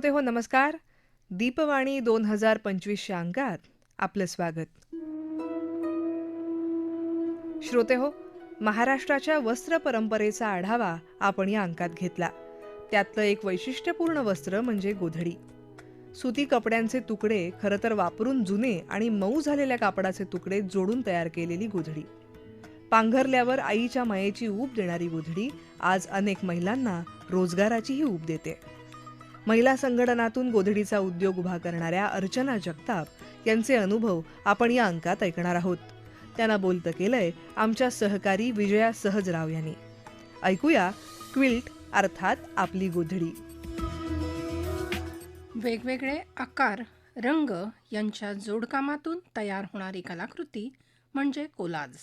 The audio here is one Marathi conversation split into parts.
श्रोते हो नमस्कार. दीपवाणी दोन हजार पंचवीसच्या अंकात आपलं स्वागत. श्रोते हो महाराष्ट्राच्या वस्त्र परंपरेचा आढावा आपण या अंकात घेतला. त्यातलं एक वैशिष्ट्यपूर्ण वस्त्र म्हणजे गोधडी. सुती कपड्यांचे तुकडे खरं तर वापरून जुने आणि मऊ झालेल्या कापडाचे तुकडे जोडून तयार केलेली गोधडी. पांघरल्यावर आईच्या मायेची ऊब देणारी गोधडी आज अनेक महिलांना रोजगाराचीही ऊब देते. महिला संघटनातून गोधडीचा उद्योग उभा करणाऱ्या अर्चना जगताप यांचे अनुभव आपण या अंकात ऐकणार आहोत. त्यांना बोलतं केलंय आमच्या सहकारी विजया सहजराव यांनी. ऐकूया क्विल्ट अर्थात आपली गोधडी. वेगवेगळे आकार रंग यांच्या जोडकामातून तयार होणारी कलाकृती म्हणजे कोलाज.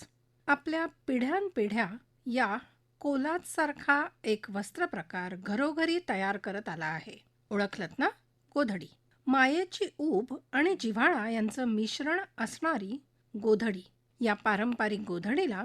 आपल्या पिढ्यानपिढ्या या कोलाजसारखा एक वस्त्रप्रकार घरोघरी तयार करत आला आहे. ओळखलत ना? गोधडी. मायेची ऊब आणि जिव्हाळा यांचं मिश्रण असणारी गोधडी. या पारंपरिक गोधडीला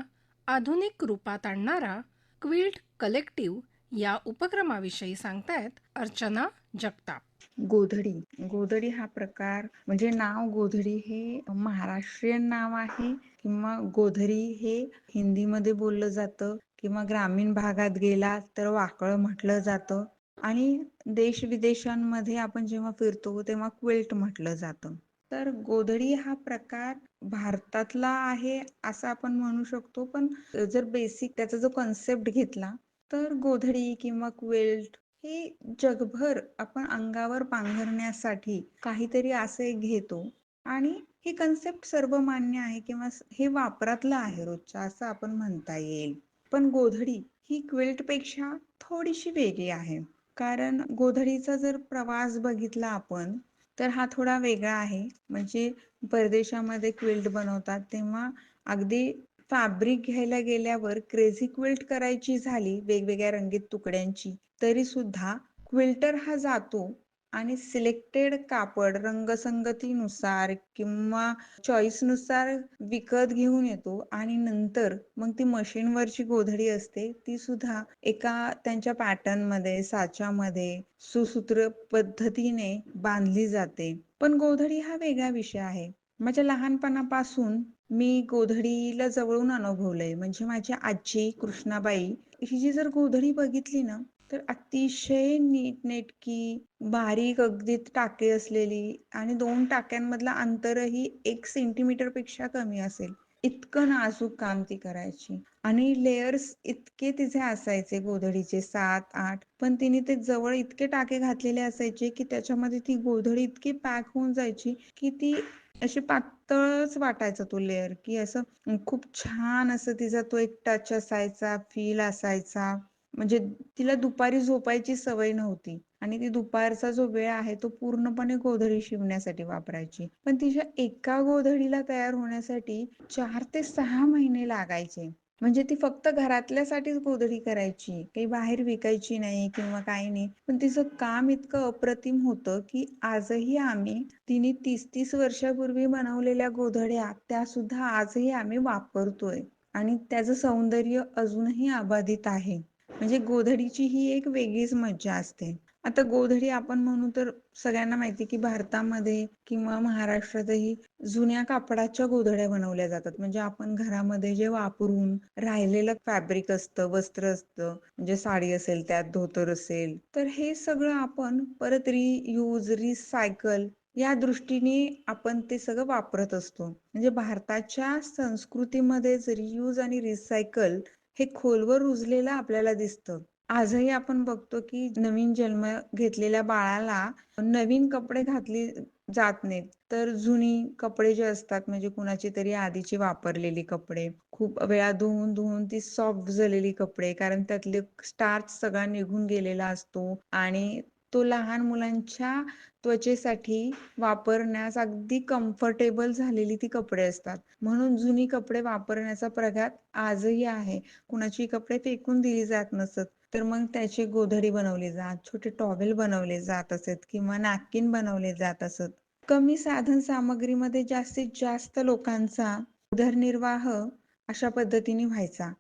आधुनिक रूपात आणणारा क्विल्ट कलेक्टिव्ह या उपक्रमाविषयी सांगतायत अर्चना जगताप. गोधडी. गोधडी हा प्रकार म्हणजे नाव गोधडी हे महाराष्ट्रीयन नाव आहे किंवा गोधरी हे हिंदीमध्ये बोललं जातं किंवा ग्रामीण भागात गेला तर वाकळ म्हटलं जातं. आणि देश विदेशांमध्ये आपण जेव्हा फिरतो तेव्हा क्विल्ट म्हटलं जातं. तर गोधडी हा प्रकार भारतातला आहे असं आपण म्हणू शकतो. पण जर बेसिक त्याचा जो कन्सेप्ट घेतला तर गोधडी किंवा क्विल्ट हे जगभर आपण अंगावर पांघरण्यासाठी काहीतरी असे घेतो. आणि हे कन्सेप्ट सर्वमान्य आहे किंवा हे वापरातलं आहे रोजच्या असं आपण म्हणता येईल. पण गोधडी ही क्विल्टपेक्षा थोडीशी वेगळी आहे. कारण गोधडीचा जर प्रवास बघितला आपण तर हा थोडा वेगळा आहे. म्हणजे परदेशामध्ये क्विल्ट बनवतात तेव्हा अगदी फॅब्रिक घ्यायला गेल्यावर क्रेझी क्विल्ट करायची झाली वेगवेगळ्या रंगीत तुकड्यांची तरी सुद्धा क्विल्टर हा जातो आणि सिलेक्टेड कापड रंगसंगतीनुसार किंवा चॉईसनुसार विकत घेऊन येतो आणि नंतर मग ती मशीनवरची गोधडी असते ती सुद्धा एका त्यांच्या पॅटर्नमध्ये साच्यामध्ये सुसूत्र पद्धतीने बांधली जाते. पण गोधडी हा वेगळा विषय आहे. माझ्या लहानपणापासून मी गोधडीला जवळून अनुभवलंय. म्हणजे माझी आजी कृष्णाबाई ही जी जर गोधडी बघितली ना तर अतिशय नीटनेटकी बारीक अगदी टाके असलेली आणि दोन टाक्यांमधला अंतरही एक सेंटीमीटरपेक्षा कमी असेल. इतकं नाजूक काम ती करायची. आणि लेयर्स इतके तिचे असायचे गोधडीचे सात आठ पण तिने ते जवळ इतके टाके घातलेले असायचे की त्याच्यामध्ये ती गोधडी इतकी पॅक होऊन जायची की ती अशी पातळच वाटायचा तो लेअर की असं खूप छान असं तिचा तो एक टच असायचा फील असायचा. म्हणजे तिला दुपारी झोपायची सवय नव्हती. आणि ती दुपारचा जो वेळ आहे तो पूर्णपणे गोधडी शिवण्यासाठी वापरायची. पण तिच्या एका गोधडीला तयार होण्यासाठी चार ते सहा महिने लागायचे. म्हणजे ती फक्त घरातल्यासाठीच गोधडी करायची. काही बाहेर विकायची नाही किंवा काही नाही. पण तिचं काम इतकं अप्रतिम होतं की आजही आम्ही तिने तीस तीस वर्षापूर्वी बनवलेल्या गोधड्या त्या सुद्धा आजही आम्ही वापरतोय. आणि त्याचं सौंदर्य अजूनही अबाधित आहे. म्हणजे गोधडीची ही एक वेगळीच मज्जा असते. आता गोधडी आपण म्हणू तर सगळ्यांना माहिती की भारतामध्ये किंवा महाराष्ट्रातही जुन्या कापडाच्या गोधड्या बनवल्या जातात. म्हणजे आपण घरामध्ये जे वापरून राहिलेलं फॅब्रिक असतं वस्त्र असतं म्हणजे साडी असेल त्यात धोतर असेल तर हे सगळं आपण परत रियूज रिसायकल या दृष्टीने आपण ते सगळं वापरत असतो. म्हणजे भारताच्या संस्कृतीमध्ये रियूज आणि रिसायकल हे खोलवर रुजलेलं आपल्याला दिसतं. आजही आपण बघतो की नवीन जन्म घेतलेल्या बाळाला नवीन कपडे घातले जात नाहीत. तर जुनी कपडे जे असतात म्हणजे कुणाची तरी आधीची वापरलेली कपडे खूप वेळा धुवून धुवून ती सॉफ्ट झालेली कपडे कारण त्यातले स्टार्च सगळा निघून गेलेला असतो. आणि तो लहान मुलांच्या त्वचेसाठी वापरण्यास अगदी कम्फर्टेबल झालेली ती कपडे असतात. म्हणून जुनी कपडे वापरण्याचा प्रघात आजही आहे. कुणाची कपडे फेकून दिली जात नसत. तर मग त्याची गोधडी बनवली जात छोटे टॉवेल बनवले जात असत किंवा नॅपकिन बनवले जात असत. कमी साधन सामग्रीमध्ये जास्तीत जास्त लोकांचा उदरनिर्वाह अशा पद्धतीने व्हायचा.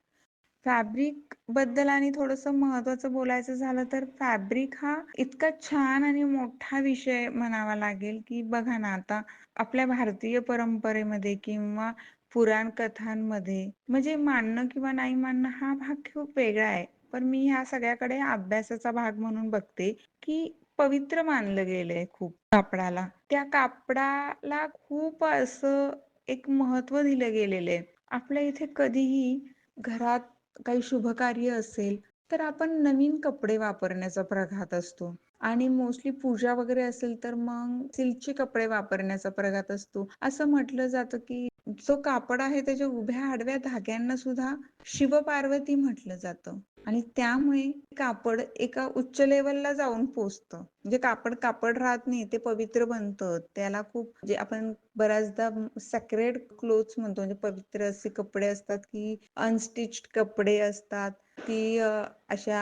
फॅब्रिकबद्दल आणि थोडस महत्वाचं बोलायचं झालं तर फॅब्रिक हा इतका छान आणि मोठा विषय म्हणावा लागेल की बघा ना आता आपल्या भारतीय परंपरेमध्ये किंवा पुराण कथांमध्ये म्हणजे मानणं किंवा नाही मानणं हा भाग खूप वेगळा आहे. पण मी ह्या सगळ्याकडे अभ्यासाचा भाग म्हणून बघते की पवित्र मानलं गेलंय खूप कापडाला. त्या कापडाला खूप असं एक महत्त्व दिलं गेलेलं आहे. आपल्या इथे कधीही घरात काही शुभकार्य असेल तर आपण नवीन कपडे वापरण्याचा प्रघात असतो. आणि मोस्टली पूजा वगैरे असेल तर मग सिल्कचे कपडे वापरण्याचा प्रघात असतो. असं म्हटलं जातं की जो कापड आहे त्याच्या उभ्या आडव्या धाग्यांना सुद्धा शिवपार्वती म्हटलं जातं. आणि त्यामुळे कापड एका उच्च लेवलला जाऊन पोचतं. म्हणजे कापड कापड राहत नाही ते पवित्र बनतं. त्याला खूप जे आपण बऱ्याचदा सेक्रेड क्लोथ्स म्हणतो. म्हणजे पवित्र असे कपडे असतात की अनस्टिच्ड कपडे असतात. ती अशा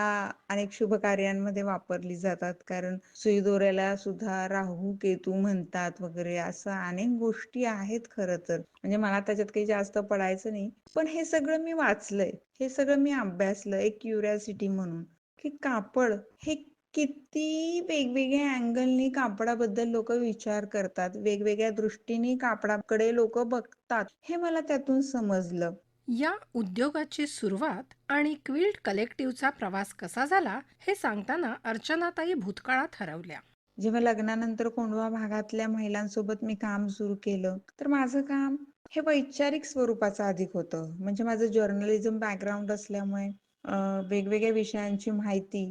अनेक शुभ कार्यांमध्ये वापरली जातात. कारण सुईदोऱ्याला सुद्धा राहू केतू म्हणतात वगैरे असं अनेक गोष्टी आहेत खरं तर. म्हणजे मला त्याच्यात काही जास्त पडायचं नाही. पण हे सगळं मी वाचलंय. हे सगळं मी अभ्यासलं एक क्युरियासिटी म्हणून. की कापड हे किती वेगवेगळ्या अँगलनी कापडाबद्दल लोक विचार करतात. वेगवेगळ्या दृष्टीने कापडाकडे लोक बघतात. हे मला त्यातून समजलं. या उद्योगाची सुरुवात आणि क्विल्ट कलेक्टिव्हचा प्रवास कसा झाला हे सांगताना अर्चनाताई भूतकाळात हरवल्या. जेव्हा लग्नानंतर कोंढवा भागातल्या महिलांसोबत मी काम सुरू केलं तर माझं काम हे वैचारिक स्वरूपाचं अधिक होतं. म्हणजे माझं जर्नलिझम बॅकग्राऊंड असल्यामुळे वेगवेगळ्या विषयांची माहिती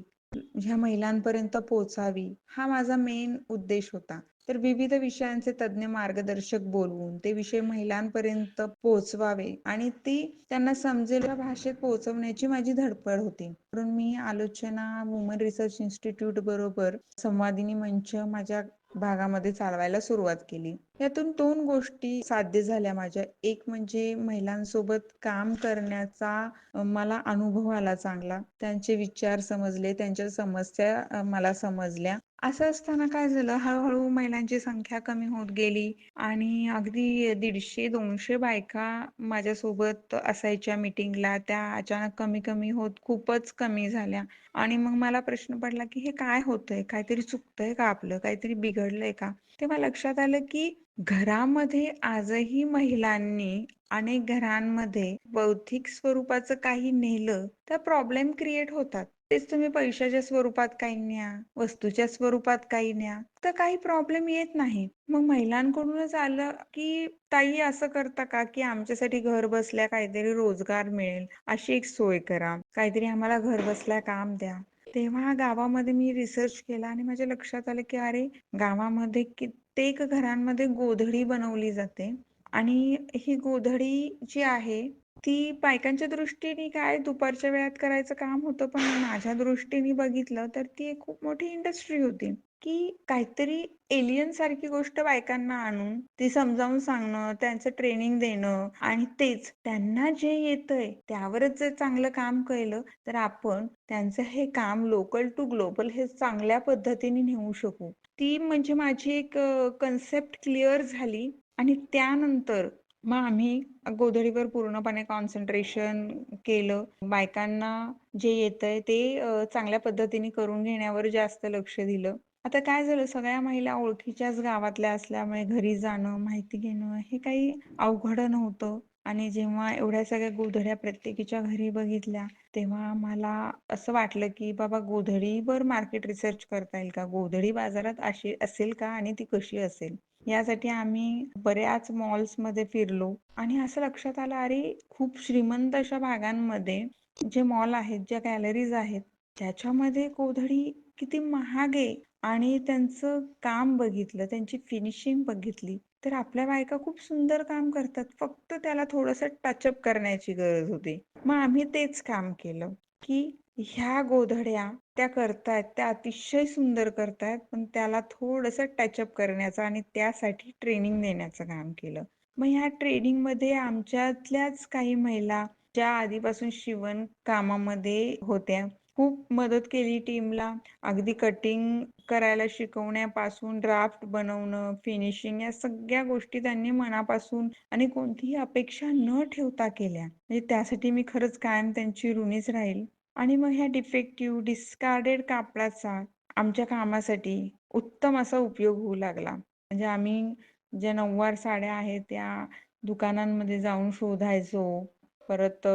ह्या महिलांपर्यंत पोहोचावी हा माझा मेन उद्देश होता. तर विविध विषयांचे तज्ज्ञ मार्गदर्शक बोलवून ते विषय महिलांपर्यंत पोहोचवावे आणि ती त्यांना समजेल भाषेत पोहोचवण्याची माझी धडपड होती. म्हणून मी आलोचना वुमन रिसर्च इन्स्टिट्यूट बरोबर संवादिनी मंच माझ्या भागामध्ये चालवायला सुरुवात केली. यातून दोन गोष्टी साध्य झाल्या माझ्या. एक म्हणजे महिलांसोबत काम करण्याचा मला अनुभव आला चांगला. त्यांचे विचार समजले त्यांच्या समस्या मला समजल्या. असं असताना काय झालं हळूहळू महिलांची संख्या कमी होत गेली आणि अगदी दीडशे दोनशे बायका माझ्यासोबत असायच्या मीटिंगला त्या अचानक कमी कमी होत खूपच कमी झाल्या. आणि मग मला प्रश्न पडला की हे काय होतंय? काहीतरी चुकतंय का आपलं? काहीतरी बिघडलंय का? तेव्हा लक्षात आलं की घरामध्ये आजही महिलांनी अनेक घरांमध्ये बौद्धिक स्वरूपाचं काही नेलं तर प्रॉब्लेम क्रिएट होतात. तेच तुम्ही पैशाच्या स्वरूपात काही न्या वस्तूच्या स्वरूपात काही न्या तर काही प्रॉब्लेम येत नाही. मग महिलांकडूनच आलं की ताई असं करता का? की आमच्यासाठी घर बसल्या काहीतरी रोजगार मिळेल. अशी एक सोय करा. काहीतरी आम्हाला घर बसल्या काम द्या. तेव्हा गावामध्ये मी रिसर्च केला आणि माझ्या लक्षात आलं की अरे गावामध्ये कित्येक घरांमध्ये गोधडी बनवली जाते आणि ही गोधडी जी आहे ती बायकांच्या दृष्टीने काय दुपारच्या वेळात करायचं काम होतं पण माझ्या दृष्टीने बघितलं तर ती एक खूप मोठी इंडस्ट्री होती. की काहीतरी एलियन सारखी गोष्ट बायकांना आणून ती समजावून सांगणं त्यांचं ट्रेनिंग देणं आणि तेच. त्यांना जे येतंय त्यावरच जर चांगलं काम केलं तर आपण त्यांचं हे काम लोकल टू ग्लोबल हे चांगल्या पद्धतीने नेऊ शकू. ती म्हणजे माझी एक कन्सेप्ट क्लिअर झाली आणि त्यानंतर मग आम्ही गोधडीवर पूर्णपणे कॉन्सन्ट्रेशन केलं. बायकांना जे येतंय ते चांगल्या पद्धतीने करून घेण्यावर जास्त लक्ष दिलं. आता काय झालं सगळ्या महिला ओळखीच्याच गावातल्या असल्यामुळे घरी जाणं माहिती घेणं हे काही अवघड नव्हतं. आणि जेव्हा एवढ्या सगळ्या गोधड्या प्रत्येकीच्या घरी बघितल्या तेव्हा मला असं वाटलं की बाबा गोधडीवर मार्केट रिसर्च करता येईल का? गोधडी बाजारात अशी असेल का? आणि ती कशी असेल? यासाठी आम्ही बऱ्याच मॉल्समध्ये फिरलो. आणि असं लक्षात आलं अरे खूप श्रीमंत अशा भागांमध्ये जे मॉल आहेत ज्या गॅलरीज आहेत त्याच्यामध्ये कोधडी किती महाग आहे आणि त्यांचं काम बघितलं त्यांची फिनिशिंग बघितली तर आपल्या बायका खूप सुंदर काम करतात. फक्त त्याला थोडंसं टचअप करण्याची गरज होती. मग आम्ही तेच काम केलं की ह्या गोधड्या त्या करतायत त्या अतिशय सुंदर करतायत पण त्याला थोडंसं टचअप करण्याचं आणि त्यासाठी ट्रेनिंग देण्याचं काम केलं मग ह्या ट्रेनिंगमध्ये आमच्यातल्याच काही महिला ज्या आधीपासून शिवण कामामध्ये होत्या खूप मदत केली टीमला. अगदी कटिंग करायला शिकवण्यापासून ड्राफ्ट बनवणं, फिनिशिंग या सगळ्या गोष्टी त्यांनी मनापासून आणि कोणतीही अपेक्षा न ठेवता केल्या. म्हणजे त्यासाठी मी खरंच कायम त्यांची ऋणीच राहील. आणि मग ह्या डिफेक्टिव्ह, डिस्कार्डेड कापडाचा आमच्या कामासाठी उत्तम असा उपयोग होऊ लागला. म्हणजे आम्ही ज्या नऊवार साड्या आहेत त्या दुकानांमध्ये जाऊन शोधायचो. परत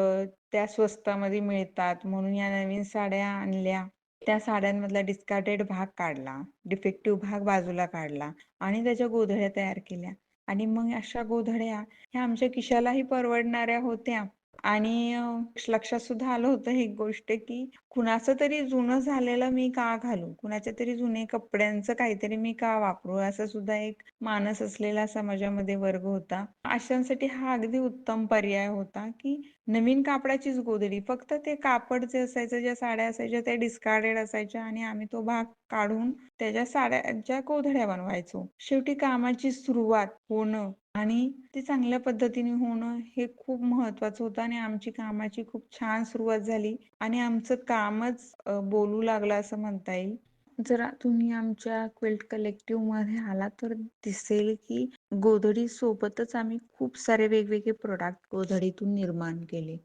त्या स्वस्तामध्ये मिळतात म्हणून या नवीन साड्या आणल्या. त्या साड्यांमधला डिस्कार्डेड भाग काढला, डिफेक्टिव्ह भाग बाजूला काढला आणि त्याच्या गोधड्या तयार केल्या. आणि मग अशा गोधड्या ह्या आमच्या किशालाही परवडणाऱ्या होत्या आणि लक्षात सुद्धा आलं होतं एक गोष्ट की कुणाचं तरी जुनं झालेलं मी का घालू? कुणाच्या तरी जुने कपड्यांचं काहीतरी मी का वापरू? असा सुद्धा एक मानस असलेला समाजामध्ये वर्ग होता. अशांसाठी हा अगदी उत्तम पर्याय होता की नवीन कापडाचीच गोधडी. फक्त ते कापड जे असायचं, ज्या साड्या असायच्या त्या डिस्कार्डेड असायच्या आणि आम्ही तो भाग काढून त्याच्या साड्यांच्या गोधड्या बनवायचो. शेवटी कामाची सुरुवात होणं आणि ते चांगल्या पद्धतीने होणं हे खूप महत्वाचं होतं आणि आमची कामाची खूप छान सुरुवात झाली आणि आमचं कामच बोलू लागलं असं म्हणता येईल. जरा तुम्ही आमच्या क्विल्ट कलेक्टिव्हमध्ये आला तर दिसेल की गोधडी सोबतच आम्ही खूप सारे वेगवेगळे प्रोडक्ट गोधडीतून निर्माण केले.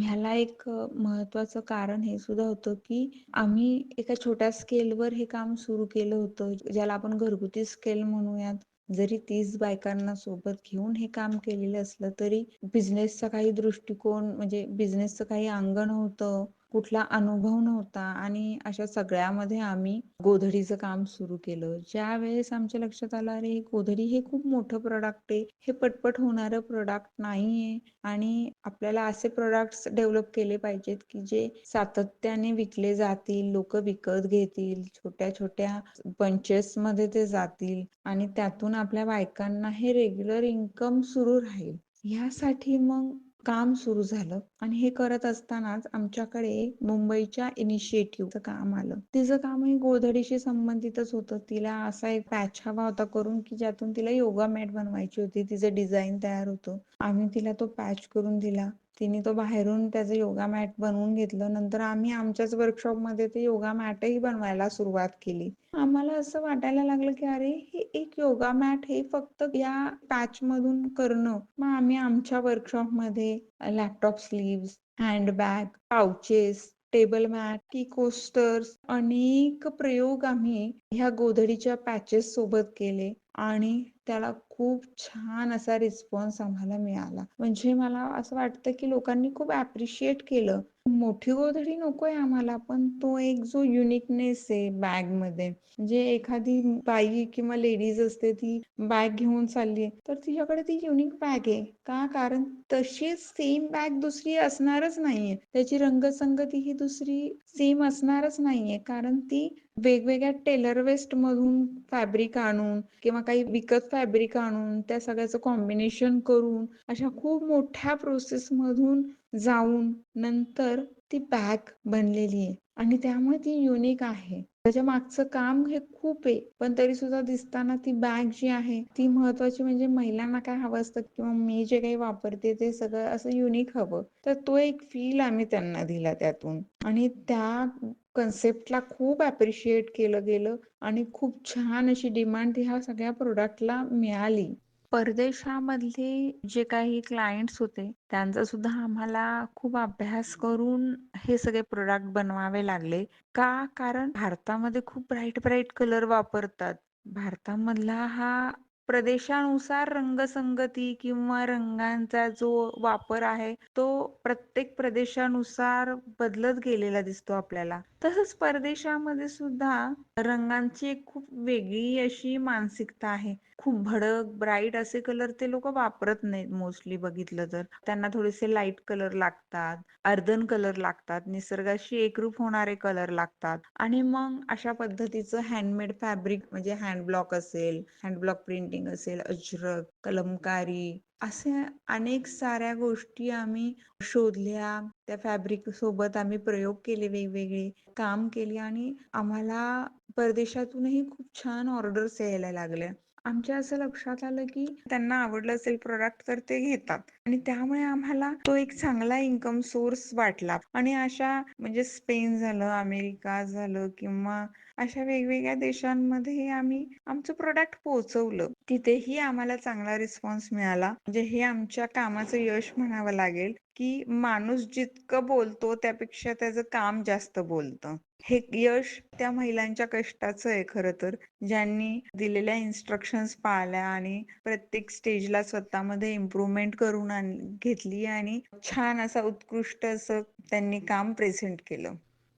ह्याला एक महत्वाचं कारण हे सुद्धा होतं की आम्ही एका छोट्या स्केलवर हे काम सुरू केलं होतं, ज्याला आपण घरगुती स्केल म्हणूयात. जरी तीस बायकांना सोबत घेऊन हे काम केलेलं असलं तरी बिझनेसचा काही दृष्टिकोन म्हणजे बिझनेसचं काही अंगण होतं कुठला अनुभव नव्हता आणि अशा सगळ्यामध्ये आम्ही गोधडीचं काम सुरू केलं. ज्या वेळेस आमच्या लक्षात आलं, अरे गोधडी हे खूप मोठं प्रोडक्ट आहे. हे पटपट होणारं प्रोडक्ट नाहीये आणि आपल्याला असे प्रोडक्ट डेव्हलप केले पाहिजेत की जे सातत्याने विकले जातील, लोक विकत घेतील, छोट्या-छोट्या बंचेसमध्ये ते जातील आणि त्यातून आपल्या बायकांना हे रेग्युलर इन्कम सुरू राहील. ह्यासाठी मग काम सुरू झालं आणि हे करत असतानाच आमच्याकडे मुंबईच्या इनिशिएटिव्हचं काम आलं. तिचं कामही गोधडीशी संबंधितच होतं. तिला असा एक पॅच हवा होता करून की ज्यातून तिला योगा मॅट बनवायची होती. तिचं डिझाईन तयार होतं. आम्ही तिला तो पॅच करून दिला. तिने तो बाहेरून त्याचं योगा मॅट बनवून घेतलं. नंतर आम्ही आमच्याच वर्कशॉपमध्ये ते योगा मॅटही बनवायला सुरुवात केली. आम्हाला असं वाटायला लागलं की अरे हे एक योगा मॅट हे फक्त या पॅच मधून करणं. मग आम्ही आमच्या वर्कशॉपमध्ये laptop sleeves, handbag, pouches, table mat, tea coasters अनेक प्रयोग आम्ही ह्या गोधडीच्या पॅचेस सोबत केले आणि त्याला खूप छान असा रिस्पॉन्स आम्हाला मिळाला. म्हणजे मला असं वाटतं की लोकांनी खूप ऍप्रिशिएट केलं. मोठी गोधडी नकोय आम्हाला, पण तो एक जो युनिकनेस आहे बॅगमध्ये म्हणजे एखादी बाई किंवा लेडीज असते ती बॅग घेऊन चालली तर तिच्याकडे ती युनिक बॅग आहे. का? कारण तशी सेम बॅग दुसरी असणारच नाहीये. त्याची रंगसंगती ही दुसरी सेम असणारच नाहीये. कारण ती वेगवेगळ्या टेलर वेस्ट मधून फॅब्रिक आणून किंवा काही विकत फॅब्रिक आणून त्या सगळ्याचं कॉम्बिनेशन करून अशा खूप मोठ्या प्रोसेसमधून जाऊन नंतर ती बॅग बनलेली आहे. आणि त्यामुळे ती युनिक आहे. त्याच्या मागचं काम हे खूप आहे. पण तरी सुद्धा दिसताना ती बॅग जी आहे ती महत्वाची म्हणजे महिलांना काय हवं असतं किंवा मी जे काही वापरते ते सगळं असं युनिक हवं. तर तो एक फील आम्ही त्यांना दिला त्यातून आणि त्या कन्सेप्टला खूप ॲप्रिशिएट केलं गेलं आणि खूप छान अशी डिमांड ह्या सगळ्या प्रोडक्टला मिळाली. परदेशामधले जे काही क्लायंट्स होते त्यांचा सुद्धा आम्हाला खूप अभ्यास करून हे सगळे प्रोडक्ट बनवावे लागले. का? कारण भारतामध्ये खूप ब्राईट ब्राईट कलर वापरतात. भारतामधला हा प्रदेशानुसार रंगसंगती किंवा रंगांचा जो वापर आहे तो प्रत्येक प्रदेशानुसार बदलत गेलेला दिसतो आपल्याला. तसंच परदेशामध्ये सुद्धा रंगांची एक खूप वेगळी अशी मानसिकता आहे. खूप भडक, ब्राईट असे कलर ते लोक वापरत नाहीत मोस्टली बघितलं तर. त्यांना थोडेसे लाइट कलर लागतात, अर्धन कलर लागतात, निसर्गाशी एकरूप होणारे कलर लागतात आणि मग अशा पद्धतीचं हँडमेड फॅब्रिक म्हणजे हँडब्लॉक असेल, हँड ब्लॉक प्रिंटिंग असेल, अजरक, कलमकारी असे अनेक साऱ्या गोष्टी आम्ही शोधल्या. त्या फॅब्रिक सोबत आम्ही प्रयोग केले वेगवेगळे, काम केले आणि आम्हाला परदेशातूनही खूप छान ऑर्डर्स यायला लागल्या. आमच्या असं लक्षात आलं की त्यांना आवडलं असेल प्रोडक्ट तर ते घेतात. आणि त्यामुळे आम्हाला तो एक चांगला इन्कम सोर्स वाटला आणि अशा म्हणजे स्पेन झालं, अमेरिका झालं किंवा अशा वेगवेगळ्या देशांमध्ये आम्ही आमचं प्रोडक्ट पोहोचवलं. तिथेही आम्हाला चांगला रिस्पॉन्स मिळाला. म्हणजे हे आमच्या कामाचं यश म्हणावं लागेल, की माणूस जितकं बोलतो त्यापेक्षा त्याचं काम जास्त बोलतं. हे यश त्या महिलांच्या कष्टाचं आहे खरं तर. ज्यांनी दिलेल्या इन्स्ट्रक्शन्स पाळल्या आणि प्रत्येक स्टेजला स्वतःमध्ये इम्प्रूव्हमेंट करून घेतली आणि छान असा उत्कृष्ट असं त्यांनी काम प्रेझेंट केलं.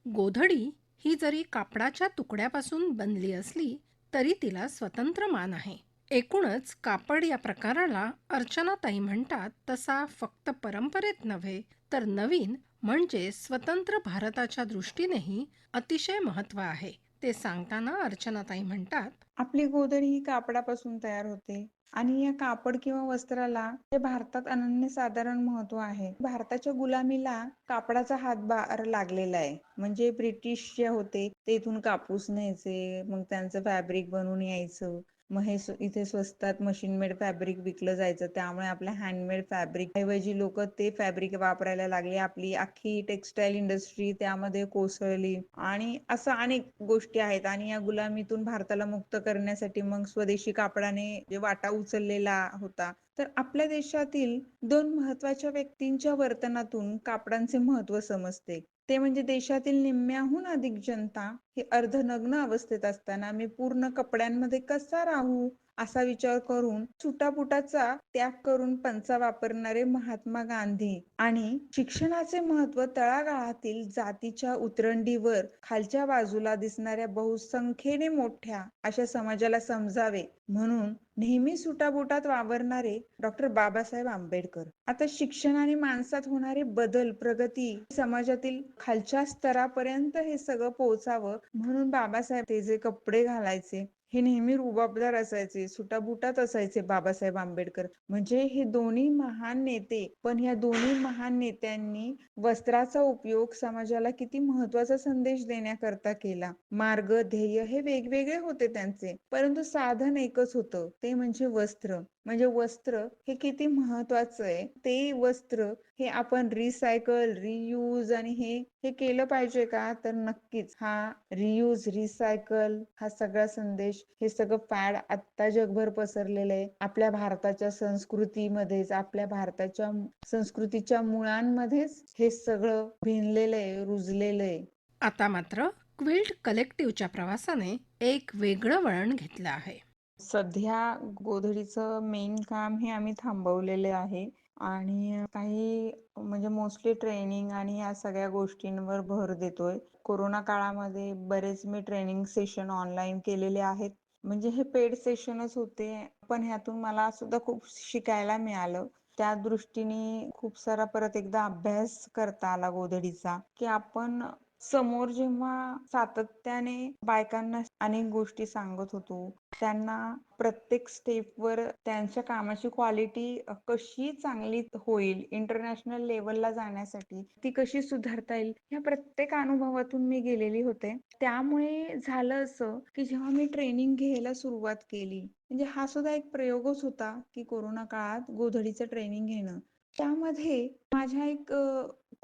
गोधडी ही जरी कापडाच्या तुकड्यापासून बनली असली तरी तिला स्वतंत्र मान आहे एकूणच कापड या प्रकाराला अर्चनाताई म्हणतात तसा फक्त परंपरेत नव्हे तर नवीन म्हणजे स्वतंत्र भारताच्या दृष्टीनेही अतिशय महत्त्व आहे ते सांगताना अर्चनाताई म्हणतात आपली गोदर ही कापडापासून तयार होते आणि या कापड किंवा वस्त्राला हे भारतात अनन्य साधारण महत्त्व आहे. भारताच्या गुलामीला कापडाचा हातभार लागलेला आहे. म्हणजे ब्रिटिश जे होते ते इथून कापूस न्यायचे, मग त्यांचं फॅब्रिक बनवून यायचं. मग हे इथे स्वस्तात मशीन मेड फॅब्रिक विकलं जायचं. त्यामुळे आपल्या हँडमेड फॅब्रिक ऐवजी लोक ते फॅब्रिक वापरायला लागले. आपली अख्खी टेक्सटाईल इंडस्ट्री त्यामध्ये कोसळली. आणि असं अनेक गोष्टी आहेत. आणि या गुलामीतून भारताला मुक्त करण्यासाठी मग स्वदेशी कापडाने जे वाटा उचललेला होता. तर आपल्या देशातील दोन महत्त्वाच्या व्यक्तींच्या वर्तनातून कापडांचे महत्त्व समजते. ते म्हणजे देशातील निम्म्याहून अधिक जनता ही अर्धनग्न अवस्थेत असताना मी पूर्ण कपड्यांमध्ये कसा राहू? असा विचार करून सुटापुटाचा त्याग करून पंचा वापरणारे महात्मा गांधी आणि शिक्षणाचे महत्त्व तळागाळातील जातीच्या उतरंडीवर खालच्या बाजूला दिसणाऱ्या बहुसंख्येने मोठ्या अशा समाजाला समजावे म्हणून नेहमी सुटाबुटात वावरणारे डॉक्टर बाबासाहेब आंबेडकर. आता शिक्षण आणि माणसात होणारे बदल प्रगती समाजातील खालच्या स्तरापर्यंत हे सगळं पोहोचावं म्हणून बाबासाहेब ते जे कपडे घालायचे हे नेहमी रुबाबदार असायचे सुटाबुटात असायचे बाबासाहेब आंबेडकर. म्हणजे हे दोन्ही महान नेते पण या दोन्ही महान नेत्यांनी वस्त्राचा उपयोग समाजाला किती महत्त्वाचा संदेश देण्याकरता केला. मार्ग ध्येय हे वेगवेगळे होते त्यांचे परंतु साधन एकच होतं ते म्हणजे वस्त्र. म्हणजे वस्त्र हे किती महत्वाचं आहे. ते वस्त्र हे आपण रिसायकल रियूज आणि हे हे केलं पाहिजे का? तर नक्कीच. हा रियूज रिसायकल हा सगळा संदेश हे सगळं फॅड आत्ता जगभर पसरलेलं आहे. आपल्या भारताच्या संस्कृतीमध्येच आपल्या भारताच्या संस्कृतीच्या मुळांमध्येच हे सगळं भिनलेलं आहे रुजलेलं आहे. आता मात्र क्विल्ट कलेक्टिव्हच्या प्रवासाने एक वेगळं वळण घेतलं आहे. सध्या गोधडीचं मेन काम हे आम्ही थांबवलेले आहे. आणि काही म्हणजे मोस्टली ट्रेनिंग आणि या सगळ्या गोष्टींवर भर देतोय. कोरोना काळामध्ये बरेच मी ट्रेनिंग सेशन ऑनलाईन केलेले आहेत. म्हणजे हे पेड सेशनच होते पण ह्यातून मला सुद्धा खूप शिकायला मिळालं. त्या दृष्टीने खूप सारा परत एकदा अभ्यास करता आला गोधडीचा की आपण समोर जेव्हा सातत्याने बायकांना अनेक गोष्टी सांगत होतो त्यांना प्रत्येक स्टेपवर त्यांच्या कामाची क्वालिटी कशी चांगली होईल इंटरनॅशनल लेवलला जाण्यासाठी ती कशी सुधारता येईल या प्रत्येक अनुभवातून मी गेलेली होते. त्यामुळे झालं असं की जेव्हा मी ट्रेनिंग घ्यायला सुरुवात केली म्हणजे हा सुद्धा एक प्रयोगच होता की कोरोना काळात गोधडीचं ट्रेनिंग घेणं. त्यामध्ये माझ्या एक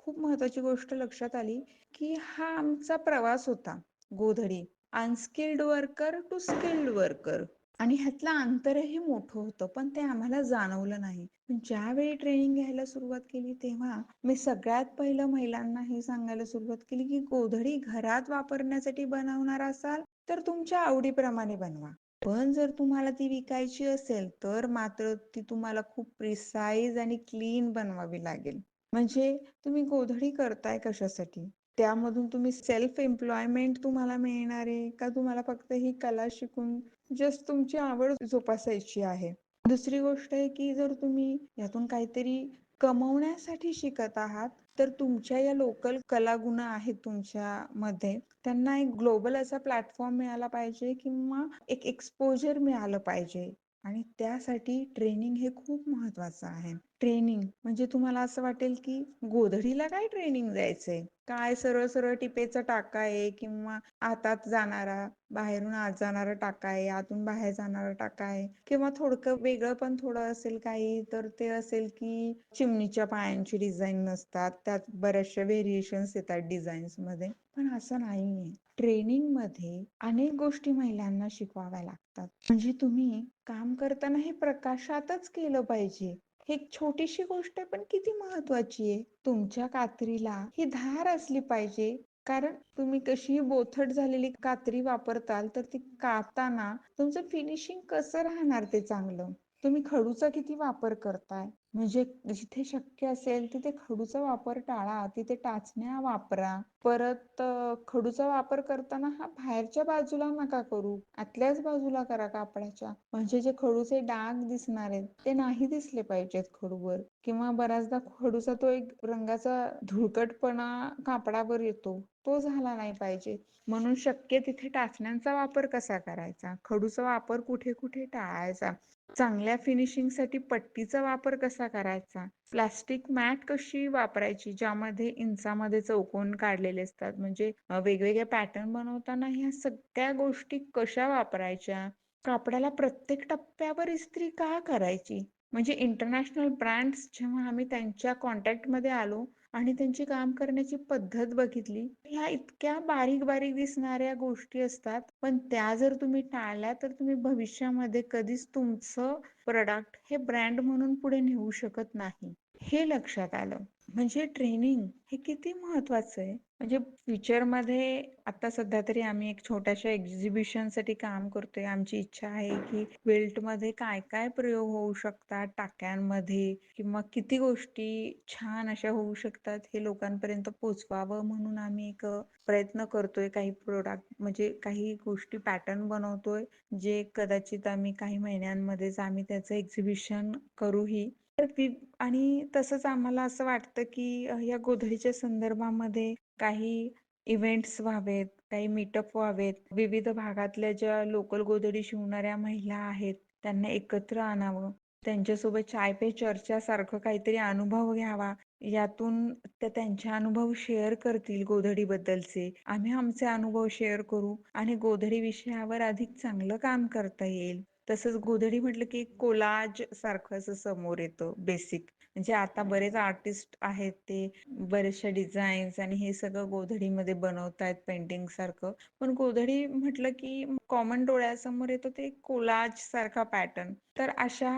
खूप महत्वाची गोष्ट लक्षात आली की हा आमचा प्रवास होता गोधडी unskilled worker to skilled worker आणि ह्यातलं अंतरही मोठं होतं पण ते आम्हाला जाणवलं नाही. ज्यावेळी ट्रेनिंग घ्यायला सुरुवात केली तेव्हा मी सगळ्यात पहिलं महिलांना हे सांगायला सुरुवात केली की गोधडी घरात वापरण्यासाठी बनवणार असाल तर तुमच्या आवडीप्रमाणे बनवा. पण जर तुम्हाला ती विकायची असेल तर मात्र ती तुम्हाला खूप प्रिसाईज आणि क्लीन बनवावी लागेल. म्हणजे तुम्ही गोधडी करताय कशासाठी? त्यामधून तुम्ही सेल्फ एम्प्लॉयमेंट तुम्हाला मिळणार आहे का? तुम्हाला फक्त ही कला शिकून जस्ट तुमची आवड जोपासायची आहे? दुसरी गोष्ट आहे की जर तुम्ही यातून काहीतरी कमवण्यासाठी शिकत आहात तर तुमच्या या लोकल कलागुण आहेत तुमच्या मध्ये त्यांना एक ग्लोबल असा प्लॅटफॉर्म मिळाला पाहिजे किंवा एक एक्सपोजर मिळालं पाहिजे. आणि त्यासाठी ट्रेनिंग हे खूप महत्वाचं आहे. ट्रेनिंग म्हणजे तुम्हाला असं वाटेल की गोधडीला काय ट्रेनिंग द्यायचंय? काय सरळ सरळ टिपेचा टाका आहे किंवा आतात जाणारा बाहेरून आत जाणारा टाका आहे आतून बाहेर जाणारा टाका आहे किंवा थोडकं वेगळं पण थोडं असेल काही तर ते असेल की चिमणीच्या पायांची डिझाईन नसतात. त्यात बऱ्याचशा व्हेरिएशन्स येतात डिझाईन्समध्ये. पण असं नाहीये. ट्रेनिंगमध्ये अनेक गोष्टी महिलांना शिकवाव्या लागतात. म्हणजे तुम्ही काम करताना हे प्रकाशातच केलं पाहिजे. हे एक छोटीशी गोष्ट पण किती महत्वाची आहे. तुमच्या कात्रीला ही धार असली पाहिजे. कारण तुम्ही कशी बोथट झालेली कात्री वापरताल तर ती कापताना तुमचं फिनिशिंग कसं राहणार ते चांगलं? तुम्ही खडूचा किती वापर करताय? म्हणजे जिथे शक्य असेल तिथे खडूचा वापर टाळा तिथे टाचण्या वापरा. परत खडूचा वापर करताना हा बाहेरच्या बाजूला नका करू. आतल्याच बाजूला करा कापडाच्या. म्हणजे जे खडूचे डाग दिसणार आहेत ते नाही दिसले पाहिजेत खडूवर. किंवा बऱ्याचदा खडूचा तो एक रंगाचा धुळकटपणा कापडावर येतो. तो झाला नाही पाहिजे. म्हणून शक्य तिथे टाचण्यांचा वापर कसा करायचा? खडूचा वापर कुठे कुठे टाळायचा? चांगल्या फिनिशिंगसाठी पट्टीचा वापर कसा करायचा? प्लास्टिक मॅट कशी वापरायची? ज्यामध्ये इंचामध्ये चौकोन काढलेले असतात. म्हणजे वेगवेगळ्या वेगवेगळे पॅटर्न बनवताना ह्या सगळ्या गोष्टी कशा वापरायच्या? कापडाला प्रत्येक टप्प्यावर इस्त्री का करायची? म्हणजे इंटरनॅशनल ब्रँड्स जेव्हा आम्ही त्यांच्या कॉन्टॅक्टमध्ये आलो आणि त्यांची काम करण्याची पद्धत बघितली. ह्या इतक्या बारीक बारीक दिसणाऱ्या गोष्टी असतात पण त्या जर तुम्ही टाळल्या तर तुम्ही भविष्यामध्ये कधीच तुमचं प्रोडक्ट हे ब्रँड म्हणून पुढे नेऊ शकत नाही. हे लक्षात आलं. म्हणजे ट्रेनिंग हे किती महत्वाचं आहे? म्हणजे फ्युचरमध्ये आता सध्या तरी आम्ही एक छोट्याशा एक्झिबिशनसाठी काम करतोय. आमची इच्छा आहे की बेल्टमध्ये काय काय प्रयोग होऊ शकतात? टाक्यांमध्ये किंवा किती गोष्टी छान अशा होऊ शकतात हे लोकांपर्यंत पोचवावं म्हणून आम्ही एक प्रयत्न करतोय काही प्रोडक्ट म्हणजे काही गोष्टी पॅटर्न बनवतोय. जे कदाचित आम्ही काही महिन्यांमध्येच आम्ही त्याचं एक्झिबिशन करूही. तर आणि तसंच आम्हाला असं वाटतं की या गोधडीच्या संदर्भामध्ये काही इव्हेंट्स व्हावेत काही मीटअप व्हावेत. विविध भागातल्या ज्या लोकल गोधडी शिवणाऱ्या महिला आहेत त्यांना एकत्र आणावं. त्यांच्यासोबत चाय पे चर्चा सारखं काहीतरी अनुभव घ्यावा. यातून त्या त्यांचे अनुभव शेअर करतील गोधडी बद्दलचे आम्ही आमचे अनुभव शेअर करू आणि गोधडी विषयावर अधिक चांगलं काम करता येईल. तसंच गोधडी म्हटलं की कोलाज सारखं असं समोर येतं बेसिक म्हणजे आता बरेच आर्टिस्ट आहेत ते बरेचशा डिझाईन्स आणि हे सगळं गोधडीमध्ये बनवतायत पेंटिंग सारखं. पण गोधडी म्हटलं की कॉमन डोळ्यासमोर येतो ते कोलाज सारखा पॅटर्न तर अशा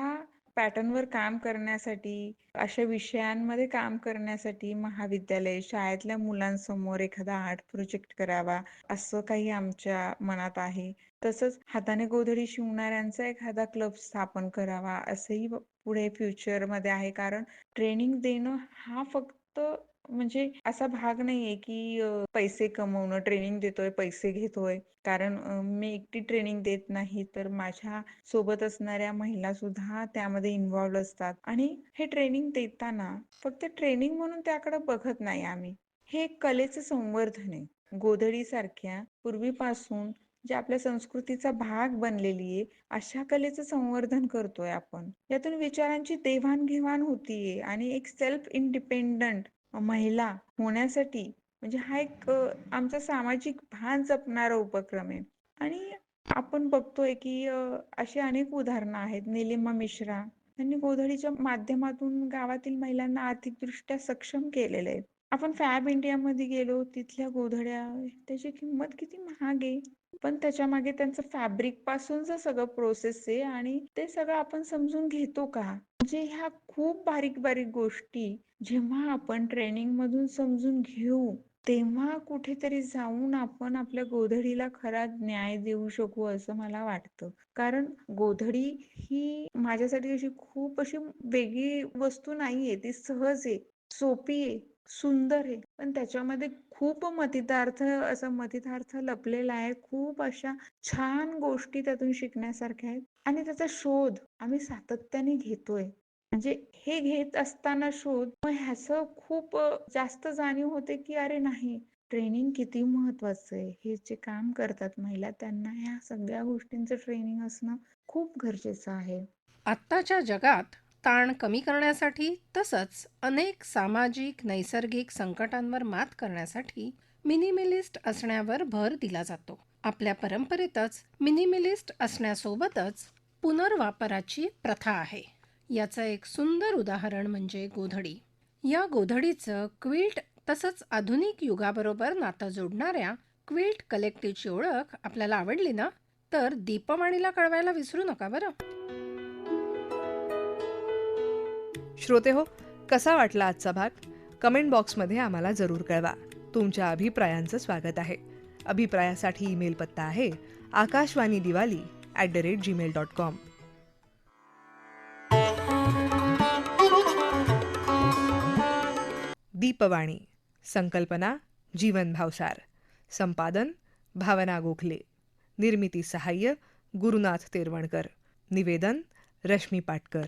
पॅटर्नवर काम करण्यासाठी अशा विषयांमध्ये काम करण्यासाठी महाविद्यालय शाळेतल्या मुलांसमोर एखादा आर्ट प्रोजेक्ट करावा असं काही आमच्या मनात आहे. तसंच हाताने गोधडी शिवणाऱ्यांचा एखादा क्लब स्थापन करावा असंही पुढे फ्युचरमध्ये आहे. कारण ट्रेनिंग देणं हा फक्त म्हणजे असा भाग नाहीये की पैसे कमवणं ट्रेनिंग देतोय पैसे घेतोय. कारण मी एकटी ट्रेनिंग देत नाही तर माझ्या सोबत असणाऱ्या महिला सुद्धा त्यामध्ये इन्व्हॉल्व असतात. आणि हे ट्रेनिंग देताना फक्त ट्रेनिंग म्हणून त्याकडे बघत नाही आम्ही. हे एक कलेचं संवर्धन आहे. गोधडी सारख्या पूर्वीपासून जे आपल्या संस्कृतीचा भाग बनलेली आहे अशा कलेचं संवर्धन करतोय आपण. यातून विचारांची देवाणघेवाण होतीये आणि एक सेल्फ इंडिपेंडंट महिला होण्यासाठी म्हणजे हा एक आमचा सामाजिक भान जपणारा उपक्रम आहे. आणि आपण बघतोय की अशी अनेक उदाहरणं आहेत. निलिमा मिश्रा यांनी गोधडीच्या माध्यमातून गावातील महिलांना आर्थिकदृष्ट्या सक्षम केलेलं आहे. आपण फॅब इंडियामध्ये गेलो तिथल्या गोधड्या त्याची किंमत किती महाग आहे. पण त्याच्यामागे त्यांचं फॅब्रिक पासूनच सगळं प्रोसेस आहे आणि ते सगळं आपण समजून घेतो का? म्हणजे ह्या खूप बारीक बारीक गोष्टी जेव्हा आपण ट्रेनिंग मधून समजून घेऊ तेव्हा कुठेतरी जाऊन आपण आपल्या गोधडीला खरा न्याय देऊ शकू असं मला वाटतं. कारण गोधडी ही माझ्यासाठी अशी खूप अशी वेगळी वस्तू नाहीये ती सहज आहे सोपी आहे. सुंदर आहे. पण त्याच्यामध्ये खूप मतितार्थ असं मतितार्थ लपलेला आहे. खूप अशा छान गोष्टी त्यातून शिकण्यासारख्या आहेत. आणि त्याचा शोध आम्ही सातत्याने घेतोय. म्हणजे हे घेत असताना शोध मग ह्याचं खूप जास्त जाणीव होते की अरे नाही ट्रेनिंग किती महत्वाचं आहे. हे जे काम करतात महिला त्यांना ह्या सगळ्या गोष्टींचं ट्रेनिंग असणं खूप गरजेचं आहे. आत्ताच्या जगात ताण कमी करण्यासाठी तसंच अनेक सामाजिक नैसर्गिक संकटांवर मात करण्यासाठी मिनिमिलिस्ट असण्यावर भर दिला जातो. आपल्या परंपरेतच मिनिमिलिस्ट असण्यासोबतच पुनर्वापराची प्रथा आहे. याचं एक सुंदर उदाहरण म्हणजे गोधडी. या गोधडीचं क्विल्ट तसंच आधुनिक युगाबरोबर नातं जोडणाऱ्या क्विल्ट कलेक्टिव्हची ओळख आपल्याला आवडली ना? तर दीपवाणीला कळवायला विसरू नका बरं. श्रोते हो कसा वाटला आजचा भाग? कमेंट बॉक्समध्ये आम्हाला जरूर कळवा. तुमच्या अभिप्रायांचं स्वागत आहे. अभिप्रायासाठी ईमेल पत्ता आहे Akashvani Diwali at the rate Gmail dot com Deepvani संकल्पना जीवन भावसार. संपादन भावना गोखले. निर्मिती सहाय्य गुरुनाथ तेरवणकर. निवेदन रश्मी पाटकर.